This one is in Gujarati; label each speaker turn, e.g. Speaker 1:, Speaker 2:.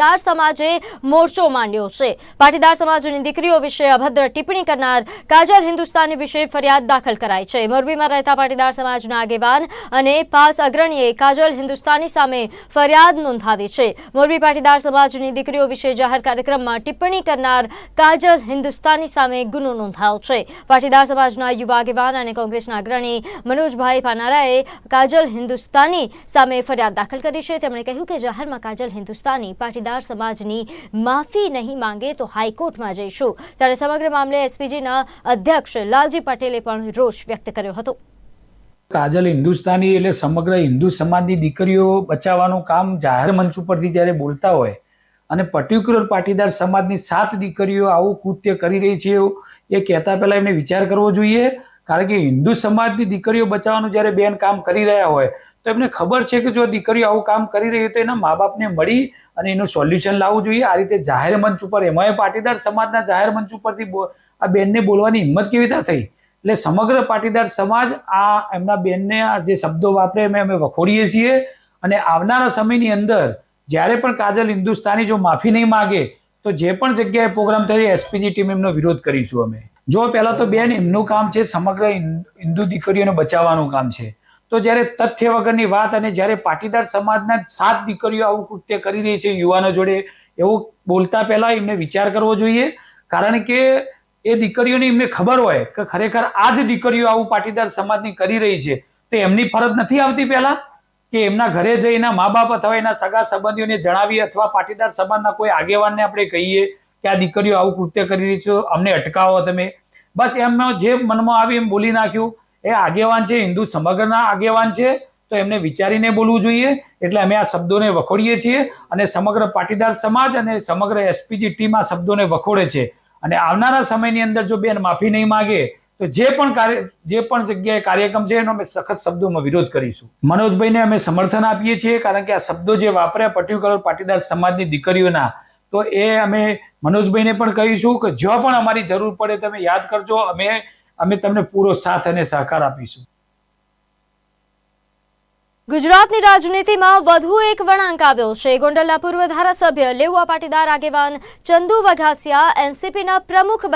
Speaker 1: પાટીદાર સમાજે મોરચો માંડ્યો છે. પાટીદાર સમાજની દીકરીઓ વિશે અભદ્ર ટિપ્પણી કરનાર કાજલ હિન્દુસ્તાની વિશે ફરિયાદ દાખલ કરાઈ છે. મોરબીમાં રહેતા પાટીદાર સમાજના આગેવાન અને પાસ અગ્રણીએ કાજલ હિન્દુસ્તાની સામે ફરિયાદ નોંધાવી છે. મોરબી પાટીદાર સમાજની દીકરીઓ વિશે જાહેર કાર્યક્રમમાં ટિપ્પણી કરનાર કાજલ હિન્દુસ્તાની સામે ગુનો નોંધાયો છે. પાટીદાર સમાજના યુવા આગેવાન અને કોંગ્રેસના અગ્રણી મનોજભાઈ પાનારાએ કાજલ હિન્દુસ્તાની સામે ફરિયાદ દાખલ કરી છે. તેમણે કહ્યું કે જાહેરમાં કાજલ હિન્દુસ્તાની પાટીદાર સમાજની માફી નહીં માંગે તો હાઈકોર્ટમાં જઈશું. ત્યારે સમગ્ર મામલે એસપીજીના અધ્યક્ષ લાલજી પટેલે પણ રોષ વ્યક્ત કર્યો હતો.
Speaker 2: કાજલ હિન્દુસ્તાની એટલે સમગ્ર હિન્દુ સમાજની દીકરીઓ બચાવવાનું કામ જાહેર મંચ ઉપરથી જ્યારે બોલતા હોય અને પર્ટિક્યુલર પાટીદાર સમાજની સાત દીકરીઓ આવું કૃત્ય કરી રહી છે એ કહેતા પહેલા એમને વિચાર કરવો જોઈએ. કારણ કે હિન્દુ સમાજની દીકરીઓ બચાવવાનું જ્યારે બેન કામ કરી રહ્યા હોય, તો એમને ખબર છે કે જો દીકરીઓ આવું કામ કરી રહી હોય તો એના મા બાપને મળી અને એનું સોલ્યુશન લાવવું જોઈએ. આ રીતે જાહેર મંચ ઉપર એમાંય પાટીદાર સમાજના જાહેર મંચ ઉપરથી આ બેનને બોલવાની હિંમત કેવી રીતે થઈ? એટલે સમગ્ર પાટીદાર સમાજ આ એમના બેનને આ જે શબ્દો વાપરે એમ અમે વખોડીએ છીએ અને આવનારા સમયની અંદર જ્યારે પણ કાજલ હિન્દુસ્તાની જો માફી નહીં માગે, તો જે પણ જગ્યાએ પ્રોગ્રામ થશે એસપીજી ટીમ એમનો વિરોધ કરીશું અમે. જો પહેલા તો બેન એમનું કામ છે સમગ્ર હિન્દ- દીકરીઓને બચાવવાનું કામ છે. તો જ્યારે તથ્ય વગરની વાત અને જ્યારે પાટીદાર સમાજના સાત દીકરીઓ આવું કૃત્ય કરી રહી છે યુવાનો જોડે, એવું બોલતા પહેલા એમને વિચાર કરવો જોઈએ. કારણ કે એ દીકરીઓને એમને ખબર હોય કે ખરેખર આ જ દીકરીઓ આવું પાટીદાર સમાજની કરી રહી છે. તો એમની ફરજ નથી આવતી પહેલા કે એમના ઘરે જઈ એના મા બાપ અથવા એના સગા સંબંધીઓને જણાવીએ અથવા પાટીદાર સમાજના કોઈ આગેવાનને આપણે કહીએ. કે આ દીકરીઓ આવું કૃત્ય કરી રહી છે, અમને અટકાવો તમે. બસ એમનો જે મનમાં આવી એમ બોલી નાખ્યું. એ આગેવાન છે, હિન્દુ સમગ્રના આગેવાન છે, તો એમને વિચારીને બોલવું જોઈએ. એટલે અમે આ શબ્દોને વખોડીએ છીએ અને સમગ્ર પાટીદાર સમાજ અને સમગ્ર એસપીજી ટીમ આ શબ્દોને વખોડે છે. અને આવનારા સમયની અંદર જો બેન માફી નહીં માગે, તો જે પણ કાર્ય, જે પણ જગ્યાએ કાર્યક્રમ છે, એનો અમે સખત શબ્દોમાં વિરોધ કરીશું. મનોજભાઈને અમે સમર્થન આપીએ છીએ, કારણ કે આ શબ્દો જે વાપર્યા પર્ટિક્યુલર પાટીદાર સમાજની દીકરીઓના તો એ અમે મનોજભાઈને પણ કહીશું કે જો પણ અમારી જરૂર પડે તમે યાદ કરજો, અમે અમે તમને પૂરો સાથ અને સહકાર આપીશું.
Speaker 1: ગુજરાતની રાજનીતિમાં વધુ એક વળાંક આવ્યો છે. ગોંડલના પૂર્વ ધારાસભ્ય લેઉવા પાટીદાર આગેવાન ચંદુ વઘાસિયા, એનસીપીના પ્રમુખ